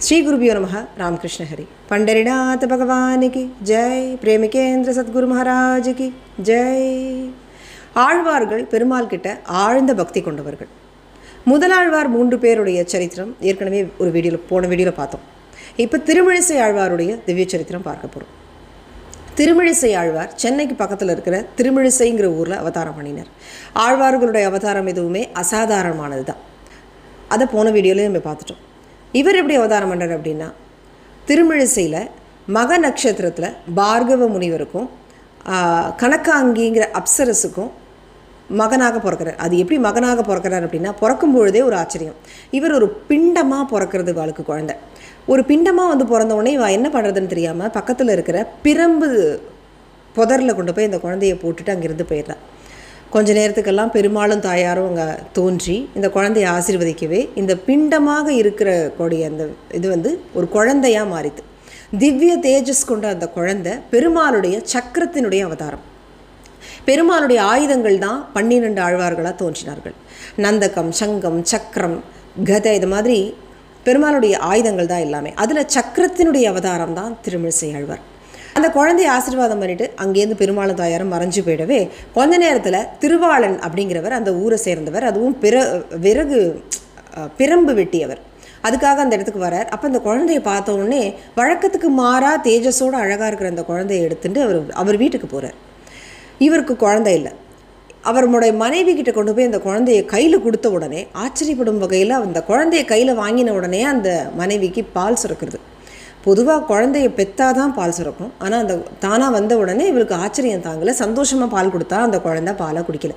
శ్రీ గురుభ్యో నమ రామకృష్ణ హరి పండరినాథ భగవానికి జై பிரேமிகேந்திர சத்குரு மகாராஜுக்கு ஜெய் ஆழ்வார்கள் பெருமாள் கிட்ட ஆழ்ந்த பக்தி கொண்டவர்கள் முதலாழ்வார் மூன்று பேருடைய சரித்திரம் ஏற்கனவே ஒரு வீடியோவில் போன வீடியோவில் பார்த்தோம் இப்போ திருமிழிசை ஆழ்வாருடைய திவ்ய சரித்திரம் பார்க்க போகிறோம் திருமிழிசை ஆழ்வார் சென்னைக்கு பக்கத்தில் இருக்கிற திருமிழிசைங்கிற ஊரில் அவதாரம் பண்ணினார் ஆழ்வார்களுடைய அவதாரம் எதுவுமே அசாதாரணமானது தான் அதை போன வீடியோலேயே நம்ம பார்த்துட்டோம் இவர் எப்படி அவதாரம் பண்ணுறார் அப்படின்னா திருமிழிசையில் மக நட்சத்திரத்தில் பார்கவ முனிவருக்கும் கணக்காங்கிங்கிற அப்சரசுக்கும் அப்சரஸுக்கும் மகனாக பிறக்கிறார். அது எப்படி மகனாக பிறக்கிறார் அப்படின்னா பிறக்கும் பொழுதே ஒரு ஆச்சரியம். இவர் ஒரு பிண்டமாக பிறக்கிறது வாழ்க்கை குழந்தை. ஒரு பிண்டமாக வந்து பிறந்த உடனே இவ என்ன பண்ணுறதுன்னு தெரியாமல் பக்கத்தில் இருக்கிற பிரம்பு புதரில் கொண்டு போய் இந்த குழந்தைய போட்டுட்டு அங்கேருந்து போயிடுறான் கொஞ்ச நேரத்துக்கெல்லாம் பெருமாளும் தாயாரும் அங்கே தோன்றி இந்த குழந்தைய ஆசீர்வதிக்கவே இந்த பிண்டமாக இருக்கிற கொடிய அந்த இது வந்து ஒரு குழந்தையாக மாறிது திவ்ய தேஜஸ் கொண்ட அந்த குழந்தை பெருமாளுடைய சக்கரத்தினுடைய அவதாரம். பெருமாளுடைய ஆயுதங்கள் தான் பன்னிரண்டு ஆழ்வார்களாக தோன்றினார்கள். நந்தகம் சங்கம் சக்கரம் கதை இது மாதிரி பெருமாளுடைய ஆயுதங்கள் தான் எல்லாமே. அதில் சக்கரத்தினுடைய அவதாரம் தான் திருமிழிசை ஆழ்வார். அந்த குழந்தைய ஆசீர்வாதம் பண்ணிட்டு அங்கேருந்து பெருமாளும் தாயாரும் மறைஞ்சு போயிடவே கொஞ்ச நேரத்தில் திருவாளன் அப்படிங்கிறவர் அந்த ஊரை சேர்ந்தவர். அதுவும் பிற விறகு பிரம்பு வெட்டியவர். அதுக்காக அந்த இடத்துக்கு வரார் அப்போ அந்த குழந்தைய பார்த்த உடனே வழக்கத்துக்கு மாறா தேஜஸோட அழகாக இருக்கிற அந்த குழந்தைய எடுத்துட்டு அவர் அவர் வீட்டுக்கு போகிறார் இவருக்கு குழந்தை இல்லை. அவருடைய மனைவி கிட்ட கொண்டு போய் அந்த குழந்தைய கையில் கொடுத்த உடனே ஆச்சரியப்படும் வகையில் அந்த குழந்தைய கையில் வாங்கின உடனே அந்த மனைவிக்கு பால் சுரக்கிறது. பொதுவாக குழந்தைய பெத்தாதான் பால் சுரக்கும். ஆனால் அந்த தானாக வந்த உடனே இவளுக்கு ஆச்சரியம் தாங்கலை. சந்தோஷமாக பால் கொடுத்தா அந்த குழந்தை பாலை குடிக்கல.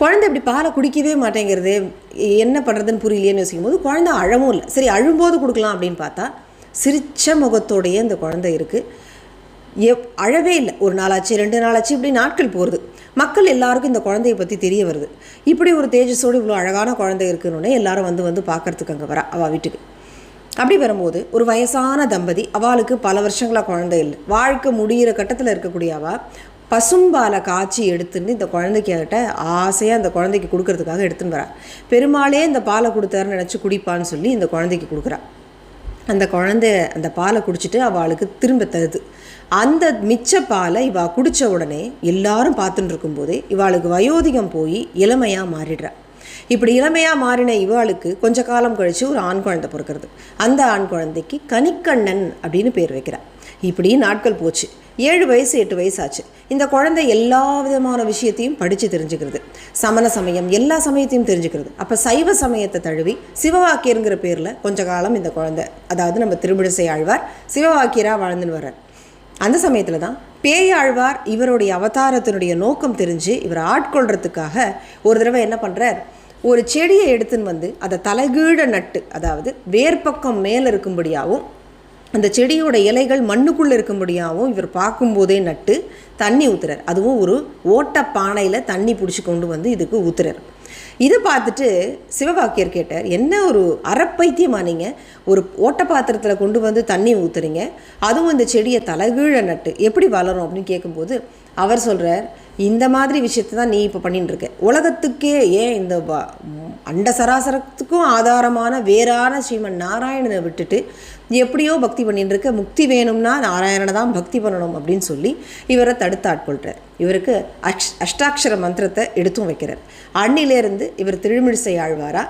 குழந்தை இப்படி பாலை குடிக்கவே மாட்டேங்கிறது என்ன பண்ணுறதுன்னு புரியலையேன்னு யோசிக்கும் போது குழந்தை அழவும் இல்லை. சரி அழும்போது கொடுக்கலாம் அப்படின்னு பார்த்தா சிரிச்ச முகத்தோடையே அந்த குழந்தை இருக்குது எப் அழவே இல்லை. ஒரு நாளாச்சு ரெண்டு நாளாச்சு இப்படி நாட்கள் போகிறது மக்கள் எல்லாருக்கும் இந்த குழந்தைய பற்றி தெரிய வருது. இப்படி ஒரு தேஜஸோடு இவ்வளோ அழகான குழந்தை இருக்குன்னு எல்லாரும் வந்து வந்து பார்க்கறதுக்கு அங்கே வரா. அவள் வீட்டுக்கு. அப்படி வரும்போது ஒரு வயசான தம்பதி அவளுக்கு பல வருஷங்களாக குழந்தை இல்லை. வாழ்க்கை முடிகிற கட்டத்தில் இருக்கக்கூடிய அவள் பசும்பாலை காய்ச்சி எடுத்துன்னு இந்த குழந்தைக்கிட்ட ஆசையாக அந்த குழந்தைக்கு கொடுக்கறதுக்காக எடுத்துன்னு வரா பெருமாளே இந்த பாலை கொடுத்தாருன்னு நினச்சி குடிப்பான்னு சொல்லி இந்த குழந்தைக்கு கொடுக்குறா. அந்த குழந்தை அந்த பாலை குடிச்சிட்டு அவளுக்கு திரும்ப தருது. அந்த மிச்ச பாலை இவள் குடித்த உடனே எல்லாரும் பார்த்துட்டு இருக்கும்போதே இவாளுக்கு வயோதிகம் போய் இளமையாக மாறிடுறா. இப்படி இளமையாக மாறின இவாளுக்கு கொஞ்ச காலம் கழித்து ஒரு ஆண் குழந்தை பிறக்கிறது. அந்த ஆண் குழந்தைக்கு கனிக்கண்ணன் அப்படின்னு பேர் வைக்கிறா இப்படி நாட்கள் போச்சு. ஏழு வயசு எட்டு வயசு ஆச்சு இந்த குழந்தை எல்லா விதமான விஷயத்தையும் படித்து தெரிஞ்சுக்கிறது. சமண சமயம் எல்லா சமயத்தையும் தெரிஞ்சுக்கிறது. அப்போ சைவ சமயத்தை தழுவி சிவவாக்கியருங்கிற பேரில் கொஞ்ச காலம் இந்த குழந்தை அதாவது நம்ம திருமிழிசை ஆழ்வார் சிவவாக்கியராக வாழ்ந்துன்னு வர்றார். அந்த சமயத்தில் தான் பேயாழ்வார் இவருடைய அவதாரத்தினுடைய நோக்கம் தெரிஞ்சு இவர் ஆட்கொள்றதுக்காக ஒரு தடவை என்ன பண்ணுறார் ஒரு செடியை எடுத்துன்னு வந்து அதை தலைகீழ நட்டு அதாவது வேர்பக்கம் மேலே இருக்கும்படியாகவும் அந்த செடியோட இலைகள் மண்ணுக்குள்ளே இருக்கும்படியாகவும் இவர் பார்க்கும்போதே நட்டு தண்ணி ஊத்துறார். அதுவும் ஒரு ஓட்ட பானையில் தண்ணி பிடிச்சி கொண்டு வந்து இதுக்கு ஊற்றுறார் இதை பார்த்துட்டு சிவபாக்கியர் கேட்டார் என்ன ஒரு அறப்பைத்தியமா நீங்கள் ஒரு ஓட்ட பாத்திரத்தில் கொண்டு வந்து தண்ணி ஊற்றுறீங்க அதுவும் இந்த செடியை தலைகீழ நட்டு எப்படி வளரும்? அப்படின்னு கேட்கும்போது அவர் சொல்கிறார் இந்த மாதிரி விஷயத்தை தான் நீ இப்போ பண்ணிட்டுருக்க உலகத்துக்கே ஏன் இந்த அண்ட சராசரத்துக்கும் ஆதாரமான வேறான ஸ்ரீமன் நாராயணனை விட்டுட்டு எப்படியோ பக்தி பண்ணிட்டு இருக்க முக்தி வேணும்னா நாராயணனை தான் பக்தி பண்ணணும் அப்படின்னு சொல்லி இவரை தடுத்து ஆட்கொள்கிறார் இவருக்கு அக்ஷ் அஷ்டாட்சர மந்திரத்தை எடுத்தும் வைக்கிறார். அன்னிலேருந்து இவர் திருமிழிசை ஆழ்வாரா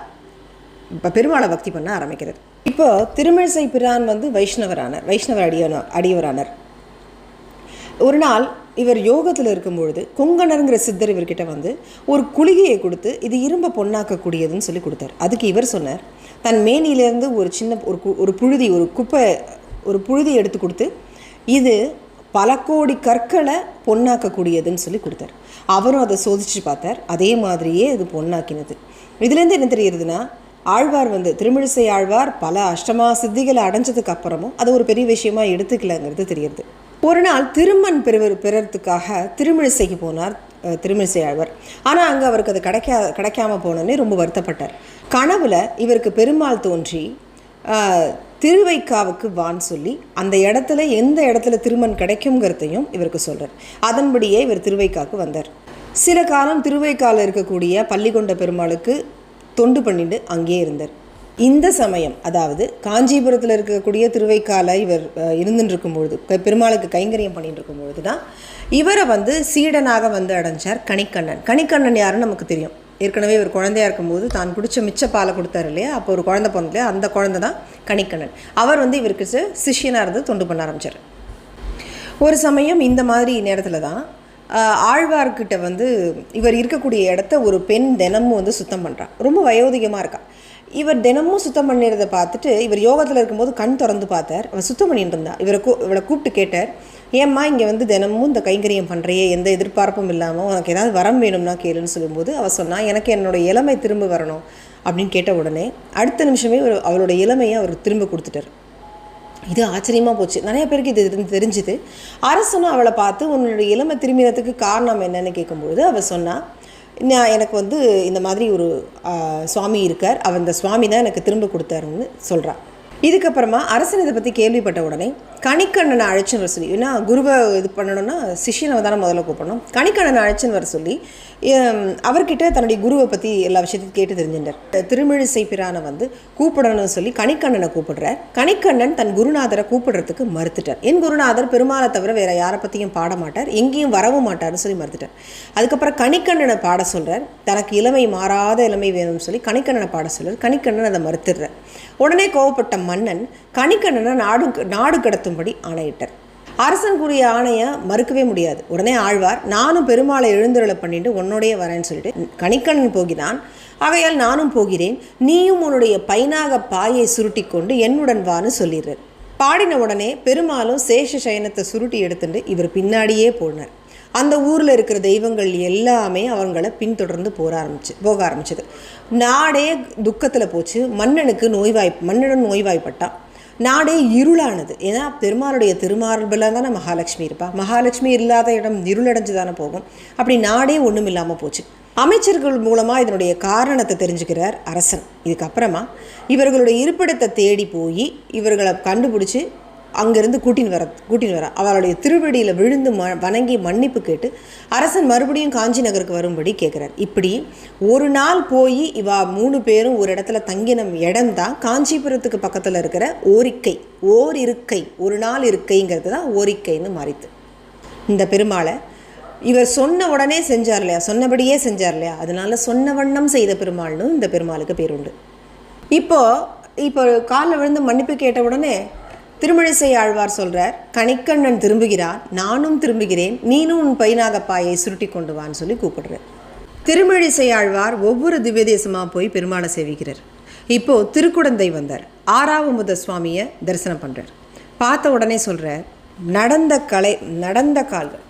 இப்போ பெருமாளை பக்தி பண்ண ஆரம்பிக்கிறார். இப்போ திருமிழிசை பிரான் வந்து வைஷ்ணவரானார் வைஷ்ணவர் அடியன அடியவரானார். ஒரு நாள் இவர் யோகத்தில் இருக்கும்பொழுது கொங்கணருங்கிற சித்தர் இவர்கிட்ட வந்து ஒரு குளிகையை கொடுத்து இது இரும்பை பொண்ணாக்கக்கூடியதுன்னு சொல்லி கொடுத்தார். அதுக்கு இவர் சொன்னார் தன் மேனியிலேருந்து ஒரு சின்ன ஒரு கு- ஒரு புழுதி ஒரு குப்பை ஒரு புழுதி எடுத்து கொடுத்து இது பல கோடி கற்களை பொண்ணாக்கக்கூடியதுன்னு சொல்லி கொடுத்தார். அவரும் அதை சோதிச்சு பார்த்தார் அதே மாதிரியே இது பொண்ணாக்கினது. இதுலேருந்து என்ன தெரியுதுன்னா ஆழ்வார் வந்து திருமிழிசை ஆழ்வார் பல அஷ்டமா சித்திகளை அடைஞ்சதுக்கு அப்புறமும் அது ஒரு பெரிய விஷயமா எடுத்துக்கலங்கிறது தெரியுது. ஒரு நாள் திருமண் பெறுவர் பெறறதுக்காக திருமிழிசைக்கு போனார் திருமிழிசை ஆழ்வார் ஆனால் அங்கே அவருக்கு அது கிடைக்கா கிடைக்காம போனோன்னே ரொம்ப வருத்தப்பட்டார். கனவுல இவருக்கு பெருமாள் தோன்றி திருவைக்காவுக்கு வான்னு சொல்லி அந்த இடத்துல எந்த இடத்துல திருமண் கிடைக்குங்கிறதையும் இவருக்கு சொல்கிறார் அதன்படியே இவர் திருவைக்காவுக்கு வந்தார். சில காலம் திருவைக்காவில் இருக்கக்கூடிய பள்ளிகொண்ட பெருமாளுக்கு தொண்டு பண்ணிட்டு அங்கேயே இருந்தார். இந்த சமயம் அதாவது காஞ்சிபுரத்தில் இருக்கக்கூடிய திருவைக்கால இவர் இருந்துருக்கும் பொழுது பெருமாளுக்கு கைங்கரியம் பண்ணிட்டு இருக்கும்பொழுது தான் இவரை வந்து சீடனாக வந்து அடைஞ்சார் கணிக்கண்ணன். கணிக்கண்ணன் யாருன்னு நமக்கு தெரியும். ஏற்கனவே இவர் குழந்தையா இருக்கும்போது தான் குடித்த மிச்ச பாலை கொடுத்தாரு இல்லையா? அப்போ ஒரு குழந்தை பிறந்து இல்லையா? அந்த குழந்தை தான் கணிக்கண்ணன். அவர் வந்து இவருக்கு சிஷியனாக சிஷ்யனா இருந்து தொண்டு பண்ண ஆரம்பிச்சார். ஒரு சமயம் இந்த மாதிரி நேரத்தில் தான் ஆழ்வார்கிட்ட வந்து இவர் இருக்கக்கூடிய இடத்த ஒரு பெண் தினமும் வந்து சுத்தம் பண்ணுறா ரொம்ப வயோதிகமாக இருக்கான் இவர் தினமும் சுத்தம் பண்ணிடுறத பார்த்துட்டு இவர் யோகத்தில் இருக்கும்போது கண் திறந்து பார்த்தார். அவர் சுத்தம் பண்ணிட்டு இருந்தா இவரை கூ இவளை கூப்பிட்டு கேட்டார் ஏம்மா இங்கே வந்து தினமும் இந்த கைங்கரியம் பண்ணுறியே எந்த எதிர்பார்ப்பும் இல்லாமல் உனக்கு ஏதாவது வரம் வேணும்னா கேளுன்னு சொல்லும்போது அவள் சொன்னால் எனக்கு என்னோட இளமை திரும்ப வரணும். அப்படின்னு கேட்ட உடனே அடுத்த நிமிஷமே ஒரு அவளோட இளமையை அவர் திரும்ப கொடுத்துட்டார். இது ஆச்சரியமாக போச்சு. நிறைய பேருக்கு இது தெரிஞ்சு- தெரிஞ்சுது. அரசனும் அவளை பார்த்து உன்னுடைய இளமை திரும்பினத்துக்கு காரணம் என்னன்னு கேட்கும்பொழுது அவள் சொன்னால் நான் எனக்கு வந்து இந்த மாதிரி ஒரு சுவாமி இருக்கார். அவர் இந்த சுவாமி தான் எனக்கு திரும்ப கொடுத்தாருன்னு சொல்கிறான் இதுக்கப்புறமா அரசன் இதை பற்றி கேள்விப்பட்ட உடனே கணிக்கண்ணனை அழைச்சின்னு வர சொல்லி ஏன்னா குருவை இது பண்ணணும்னா சிஷ்யனை தானே முதல்ல கூப்பிடணும். கணிக்கண்ணனை அழைச்சின்னு வர சொல்லி அவர்கிட்ட தன்னுடைய குருவை பற்றி எல்லா விஷயத்தையும் கேட்டு தெரிஞ்சின்றார். திருமிழிசை பிரானை வந்து கூப்பிடணும்னு சொல்லி கணிக்கண்ணனை கூப்பிடுறார். கணிக்கண்ணன் தன் குருநாதரை கூப்பிடுறதுக்கு மறுத்துட்டார். என் குருநாதர் பெருமாளை தவிர வேற யாரை பற்றியும் பாட மாட்டார். எங்கேயும் வரவும் மாட்டார்னு சொல்லி மறுத்துட்டார். அதுக்கப்புறம் கணிக்கண்ணனை பாட சொல்கிறார் தனக்கு இளமை மாறாத இளமை வேணும்னு சொல்லி கணிக்கண்ணனை பாட சொல்கிறார் கணிக்கண்ணன் அதை மறுத்துடுறார். உடனே கோவப்பட்ட மன்னன் கணிக்கண்ணனை நாடு நாடு நடத்தும்படி ஆணையிட்டார். அரசன் கூறிய ஆணையை மறுக்கவே முடியாது. உடனே ஆழ்வார் நானும் பெருமாளை எழுந்துருளை பண்ணிட்டு உன்னோடைய வரேன்னு சொல்லிட்டு கணிக்கண்ணன் போகிறான். ஆகையால் நானும் போகிறேன். நீயும் உன்னுடைய பைனாக பாயை சுருட்டி கொண்டு என்னுடன் வான்னு சொல்லிடுறார். பாடின உடனே பெருமாளும் சேஷ சயனத்தை சுருட்டி எடுத்துட்டு இவர் பின்னாடியே போனார். அந்த ஊரில் இருக்கிற தெய்வங்கள் எல்லாமே அவங்கள பின்தொடர்ந்து போக ஆரம்பிச்சு போக ஆரம்பிச்சது. நாடே துக்கத்தில் போச்சு. மன்னனுக்கு நோய்வாய் மன்னனும் நோய்வாய்ப்பட்டான். நாடே இருளானது. ஏன்னா பெருமாளுடைய திருமார்பில் தானே மகாலட்சுமி இருப்பா. மகாலட்சுமி இல்லாத இடம் இருளடைஞ்சு தானே போகும். அப்படி நாடே ஒன்றும் இல்லாமல் போச்சு. அமைச்சர்கள் மூலமாக இதனுடைய காரணத்தை தெரிஞ்சுக்கிறார் அரசன். இதுக்கப்புறமா இவர்களுடைய இருப்பிடத்தை தேடி போய் இவர்களை கண்டுபிடிச்சி அங்கேருந்து கூட்டின்னு வர கூட்டின்னு வர. அவளுடைய திருவடியில் விழுந்து ம வணங்கி மன்னிப்பு கேட்டு அரசன் மறுபடியும் காஞ்சி நகருக்கு வரும்படி கேட்குறார் இப்படி ஒரு நாள் போய் இவா மூணு பேரும் ஒரு இடத்துல தங்கின இடம் தான் காஞ்சிபுரத்துக்கு பக்கத்தில் இருக்கிற ஓரிக்கை ஓர் இருக்கை ஒரு நாள் இருக்கைங்கிறது தான் ஓரிக்கைன்னு மாறித்து. இந்த பெருமாளை இவர் சொன்ன உடனே செஞ்சார் இல்லையா? சொன்னபடியே செஞ்சார் இல்லையா? அதனால சொன்ன வண்ணம் செய்த பெருமாள்னு இந்த பெருமாளுக்கு பேர் உண்டு இப்போ இப்போ காலில் விழுந்து மன்னிப்பு கேட்ட உடனே திருமழிசை ஆழ்வார் சொல்கிறார் கணிக்கண்ணன் திரும்புகிறான் நானும் திரும்புகிறேன் நீனும் உன் பைனாகப்பாயை சுருட்டி கொண்டு வான்னு சொல்லி கூப்பிடுறார். திருமழிசை ஆழ்வார் ஒவ்வொரு திவ்யதேசமாக போய் பெருமாளை சேவிக்கிறார். இப்போது திருக்குடந்தை வந்தார். ஆறாவமுத சுவாமியை தரிசனம் பண்ணுறார் பார்த்த உடனே சொல்கிறார் நடந்த கலை நடந்த கால்கள்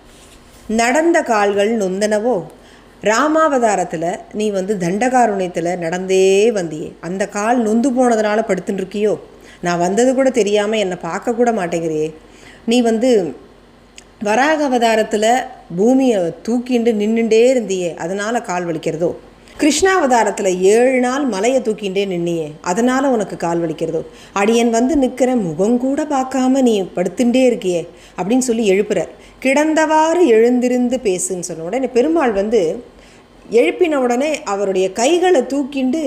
நடந்த கால்கள் நொந்தனவோ? ராமாவதாரத்தில் நீ வந்து தண்டகாருண்யத்தில் நடந்தே வந்தியே. அந்த கால் நொந்து போனதுனால படுத்துட்டுருக்கியோ நான் வந்தது கூட தெரியாமல் என்னை பார்க்கக்கூட மாட்டேங்கிறியே நீ வந்து வராக அவதாரத்தில் பூமியை தூக்கிண்டு நின்றுண்டே இருந்தியே அதனால் கால் வலிக்கிறதோ? கிருஷ்ணாவதாரத்தில் ஏழு நாள் மலையை தூக்கிண்டே நின்னியே அதனால் உனக்கு கால் வலிக்கிறதோ? அடியன் வந்து நிற்கிற முகம் கூட பார்க்காம நீ படுத்துட்டே இருக்கியே அப்படின்னு சொல்லி எழுப்புறார். கிடந்தவாறு எழுந்திருந்து பேசுன்னு சொன்ன உடனே பெருமாள் வந்து எழுப்பின உடனே அவருடைய கைகளை தூக்கிண்டு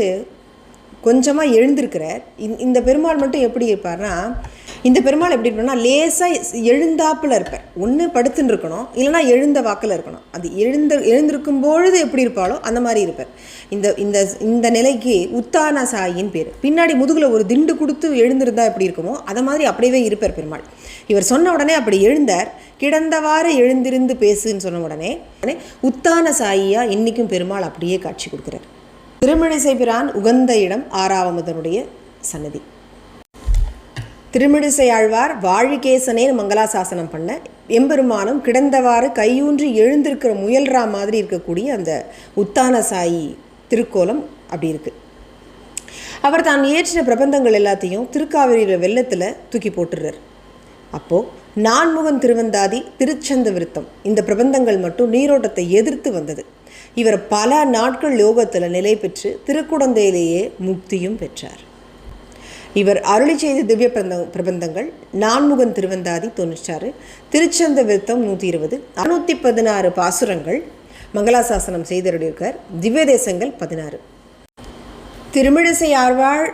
கொஞ்சமாக எழுந்திருக்கிறார். இந்த- இந்த பெருமாள் மட்டும் எப்படி இருப்பார்னா இந்த பெருமாள் எப்படி இருப்பார்னா லேசாக எழுந்தாப்புல இருப்பார். ஒன்று படுத்துன்னு இருக்கணும் இல்லைனா எழுந்த வாக்கில் இருக்கணும். அது எழுந்த எழுந்திருக்கும் பொழுது எப்படி இருப்பாளோ அந்த மாதிரி இருப்பார். இந்த இந்த இந்த நிலைக்கு உத்தான சாயின்னு பேர். பின்னாடி முதுகில் ஒரு திண்டு கொடுத்து எழுந்திருந்தால் எப்படி இருக்குமோ அதை மாதிரி அப்படியே இருப்பார் பெருமாள். இவர் சொன்ன உடனே அப்படி எழுந்தார். கிடந்தவாறு எழுந்திருந்து பேசுன்னு சொன்ன உடனே உடனே உத்தான சாயியாக இன்றைக்கும் பெருமாள் அப்படியே காட்சி கொடுக்குறார். திருமணிசை பிரான் உகந்த இடம் ஆறாவதனுடைய சன்னதி. திருமிழிசை ஆழ்வார் வாழிகேசனே மங்களாசாசனம் பண்ண எம்பெருமானும் கிடந்தவாறு கையூன்றி எழுந்திருக்கிற முயல்றா மாதிரி இருக்கக்கூடிய அந்த உத்தான சாயி திருக்கோலம் அப்படி இருக்குது அவர் தான் இயற்றின பிரபந்தங்கள் எல்லாத்தையும் திருக்காவிரியில் வெள்ளத்தில் தூக்கி போட்டுறார் அப்போது நான்முகன் திருவந்தாதி திருச்சந்த விருத்தம் இந்த பிரபந்தங்கள் மட்டும் நீரோட்டத்தை எதிர்த்து வந்தது. இவர் பல நாட்கள் யோகத்தில் நிலை பெற்று திருக்குடந்தையிலேயே முக்தியும் பெற்றார். இவர் அருளி செய்த திவ்ய பிரந்த பிரபந்தங்கள் நான்முகன் திருவந்தாதி தொண்ணூற்றாறு திருச்சந்த விருத்தம் நூற்றி இருபது அறுநூற்றி பதினாறு பாசுரங்கள் மங்களாசாசனம் செய்தருளியிருக்கார் திவ்ய தேசங்கள் பதினாறு. திருமிழிசை ஆழ்வாள்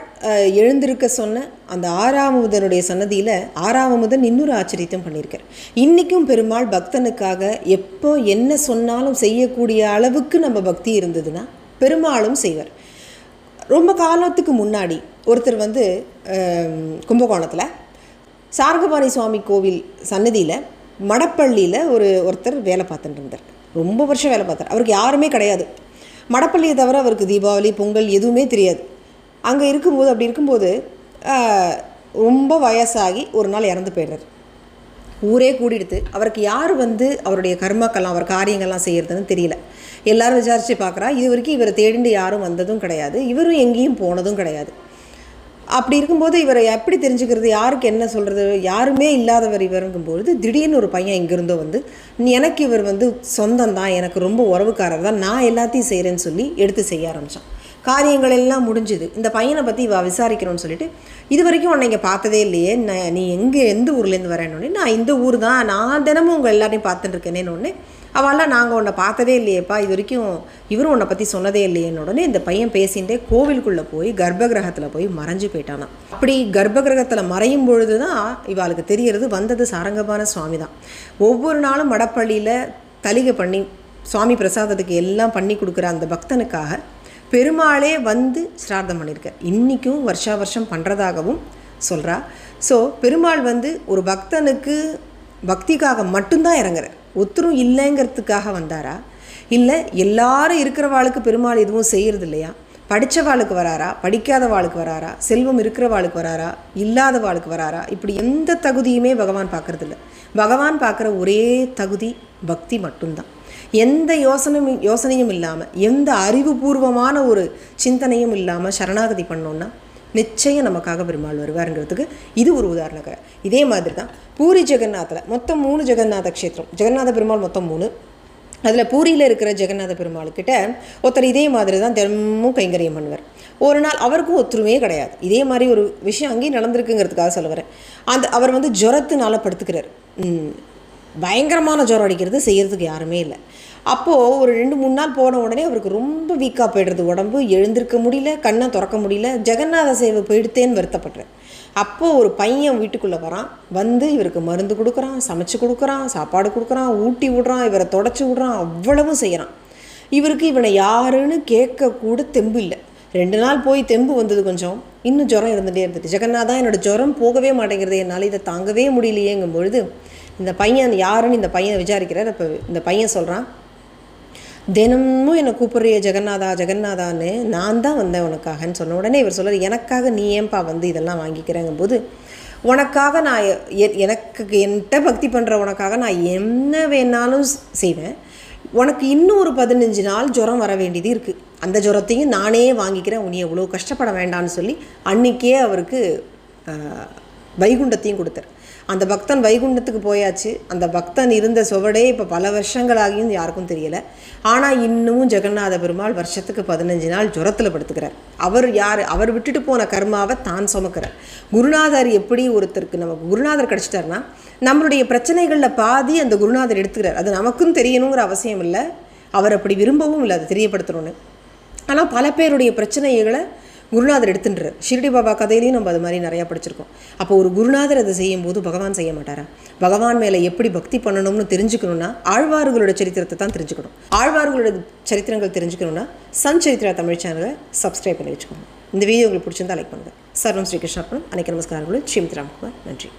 எழுந்திருக்க சொன்ன அந்த ஆறாமுதனுடைய சன்னதியில் ஆறாமுதன் இன்னொரு ஆச்சரியத்தையும் பண்ணியிருக்கார். இன்றைக்கும் பெருமாள் பக்தனுக்காக எப்போ என்ன சொன்னாலும் செய்யக்கூடிய அளவுக்கு நம்ம பக்தி இருந்ததுன்னா பெருமாளும் செய்வார். ரொம்ப காலத்துக்கு முன்னாடி ஒருத்தர் வந்து கும்பகோணத்தில் சார்கபாணி சுவாமி கோவில் சன்னதியில் மடப்பள்ளியில் ஒரு ஒருத்தர் வேலை பார்த்துட்டு இருந்தார். ரொம்ப வருஷம் வேலை பார்த்தார். அவருக்கு யாருமே கிடையாது. மடப்பள்ளியை தவிர அவருக்கு தீபாவளி பொங்கல் எதுவுமே தெரியாது. அங்கே இருக்கும்போது அப்படி இருக்கும்போது ரொம்ப வயசாகி ஒரு நாள் இறந்து போயிடுறார். ஊரே கூடிடுத்து. அவருக்கு யார் வந்து அவருடைய கர்மாக்கள்லாம் அவர் காரியங்கள்லாம் செய்கிறதுன்னு தெரியல. எல்லாரும் விசாரித்து பார்க்குறா இது வரைக்கும் இவரை தேடிண்டு யாரும் வந்ததும் கிடையாது. இவரும் எங்கேயும் போனதும் கிடையாது. அப்படி இருக்கும்போது இவரை எப்படி தெரிஞ்சுக்கிறது? யாருக்கு என்ன சொல்கிறது யாருமே இல்லாதவர் இவருங்கும்பொழுது திடீர்னு ஒரு பையன் இங்கிருந்தோ வந்து எனக்கு இவர் வந்து சொந்தம் தான் எனக்கு ரொம்ப உறவுக்காரர் தான். நான் எல்லாத்தையும் செய்கிறேன்னு சொல்லி எடுத்து செய்ய ஆரம்பித்தான் காரியங்கள் எல்லாம் முடிஞ்சுது. இந்த பையனை பற்றி இவள் விசாரிக்கிறோன்னு சொல்லிட்டு இது வரைக்கும் உன்னை இங்கே பார்த்ததே இல்லையே. நான் நீ எங்கே எந்த ஊர்லேருந்து வரேன்னு நான் இந்த ஊர் தான். நான் தினமும் உங்கள் எல்லாரையும் பார்த்துட்டு இருக்கேனேன்னு ஒன்று அவெல்லாம் நாங்கள் உன்னை பார்த்ததே இல்லையேப்பா. இது வரைக்கும் இவரும் உன்னை பற்றி சொன்னதே இல்லையேன்னு உடனே இந்த பையன் பேசிகிட்டே கோவிலுக்குள்ளே போய் கர்ப்பகிரகத்தில் போய் மறைஞ்சு போயிட்டானா அப்படி கர்ப்பகிரகத்தில் மறையும் பொழுது தான் இவாளுக்கு தெரியறது வந்தது சாரங்கபான சுவாமி தான். ஒவ்வொரு நாளும் மடப்பள்ளியில் தலிகை பண்ணி சுவாமி பிரசாதத்துக்கு எல்லாம் பண்ணி கொடுக்குற அந்த பக்தனுக்காக பெருமாளே வந்து சிரார்த்தம் பண்ணியிருக்கார். இன்றைக்கும் வருஷா வருஷம் பண்ணுறதாகவும் சொல்கிறா ஸோ பெருமாள் வந்து ஒரு பக்தனுக்கு பக்திக்காக மட்டும்தான் இறங்குறார். ஒத்தரும் இல்லைங்கிறதுக்காக வந்தாரா? இல்லை எல்லாரும் இருக்கிறவாளுக்கு பெருமாள் எதுவும் செய்கிறது இல்லையா படித்தவாளுக்கு வராரா? படிக்காதவாளுக்கு வராரா? செல்வம் இருக்கிறவாளுக்கு வராரா? இல்லாதவாளுக்கு வராரா? இப்படி எந்த தகுதியுமே பகவான் பார்க்கறதில்ல. பகவான் பார்க்குற ஒரே தகுதி பக்தி மட்டும்தான். எந்த யோசனையும் யோசனையும் இல்லாமல் எந்த அறிவுபூர்வமான ஒரு சிந்தனையும் இல்லாமல் சரணாகதி பண்ணோன்னா நிச்சயம் நமக்காக பெருமாள் வருவாருங்கிறதுக்கு இது ஒரு உதாரண கதை. இதே மாதிரி தான் பூரி ஜெகநாத்தில் மொத்தம் மூணு ஜெகநாத க்ஷேத்திரம். ஜெகநாத பெருமாள் மொத்தம் மூணு. அதில் பூரியில் இருக்கிற ஜெகநாத பெருமாளுக்கிட்ட ஒருத்தர் இதே மாதிரி தான் தினமும் கைங்கரியம் பண்ணுவார். ஒரு நாள் அவருக்கும் ஒத்துருமே கிடையாது. இதே மாதிரி ஒரு விஷயம் அங்கேயும் நடந்திருக்குங்கிறதுக்காக சொல்ல வரேன். அந்த அவர் வந்து ஜுரத்தினால படுத்துக்கிறார். பயங்கரமான ஜுரம் அடிக்கிறது செய்கிறதுக்கு யாருமே இல்லை. அப்போது ஒரு ரெண்டு மூணு நாள் போன உடனே அவருக்கு ரொம்ப வீக்காக போயிடுறது உடம்பு எழுந்திருக்க முடியல கண்ணை திறக்க முடியல ஜெகநாத சேவை போயிடுத்தேன்னு வருத்தப்படுறேன் அப்போது ஒரு பையன் வீட்டுக்குள்ளே வரான். வந்து இவருக்கு மருந்து கொடுக்குறான் சமைச்சு கொடுக்குறான் சாப்பாடு கொடுக்குறான் ஊட்டி விடுறான் இவரை தொடச்சி விடுறான் அவ்வளவும் செய்கிறான் இவருக்கு இவனை யாருன்னு கேட்க கூட தெம்பு இல்லை. ரெண்டு நாள் போய் தெம்பு வந்தது கொஞ்சம். இன்னும் ஜுரம் இருந்துகிட்டே இருந்துட்டு ஜெகநாதா என்னோட ஜுரம் போகவே மாட்டேங்கிறது என்னால் இதை தாங்கவே முடியலையேங்கும் பொழுது இந்த பையன் யாருன்னு இந்த பையனை விசாரிக்கிறார். அப்போ இந்த பையன் சொல்கிறான் தினமும் என்னை கூப்பிட்றிய ஜெகநாதா ஜெகநாதான்னு நான் தான் வந்தேன் உனக்காகன்னு. சொன்ன உடனே இவர் சொல்கிறார் எனக்காக நீ ஏன்பா வந்து இதெல்லாம் வாங்கிக்கிறேங்கும் போது உனக்காக நான் எனக்கு என்கிட்ட பக்தி பண்ணுற உனக்காக நான் என்ன வேணாலும் செய்வேன். உனக்கு இன்னும் ஒரு பதினஞ்சு நாள் ஜுரம் வர வேண்டியது இருக்குது அந்த ஜுரத்தையும் நானே வாங்கிக்கிறேன். உன்னை எவ்வளோ கஷ்டப்பட வேண்டாம்னு சொல்லி அன்றைக்கே அவருக்கு வைகுண்டத்தையும் கொடுத்தார். அந்த பக்தன் வைகுண்டத்துக்கு போயாச்சு. அந்த பக்தன் இருந்த சுவடே இப்போ பல வருஷங்களாகியும் யாருக்கும் தெரியலை. ஆனால் இன்னமும் ஜெகநாத பெருமாள் வருஷத்துக்கு பதினஞ்சு நாள் ஜுரத்தில் படுத்துக்கிறார். அவர் யார்? அவர் விட்டுட்டு போன கர்மாவை தான் சுமக்கிறார். குருநாதர் எப்படி ஒருத்தருக்கு நமக்கு குருநாதர் கிடச்சிட்டாருன்னா நம்மளுடைய பிரச்சனைகளில் பாதி அந்த குருநாதர் எடுத்துக்கிறார். அது நமக்கும் தெரியணுங்கிற அவசியம் இல்லை. அவர் அப்படி விரும்பவும் இல்லை அதை தெரியப்படுத்தணும்னு. ஆனால் பல பேருடைய பிரச்சனைகளை குருநாதர் எடுத்துன்றார். ஷிரடி பாபா கதையிலையும் நம்ம அது மாதிரி நிறையா படிச்சிருக்கோம். அப்போ ஒரு குருநாதர் அதை செய்யும்போது பகவான் செய்ய மாட்டாரா? பகவான் மேலே எப்படி பக்தி பண்ணணும்னு தெரிஞ்சுக்கணும்னா ஆழ்வார்களோட சரித்திரத்தை தான் தெரிஞ்சுக்கணும். ஆழ்வார்களோட சரித்திரங்கள் தெரிஞ்சுக்கணும்னா சன் சரித்திரா தமிழ் சேனலை சப்ஸ்கிரைப் பண்ணி வச்சுக்கோங்க. இந்த வீடியோ உங்களுக்கு பிடிச்சிருந்தா லைக் பண்ணுங்கள் சர்வம் ஸ்ரீகிருஷ்ணாப்பணம் அனைக்கு நமஸ்காரங்களும். ஸ்ரீமதி ராம்குமார். நன்றி.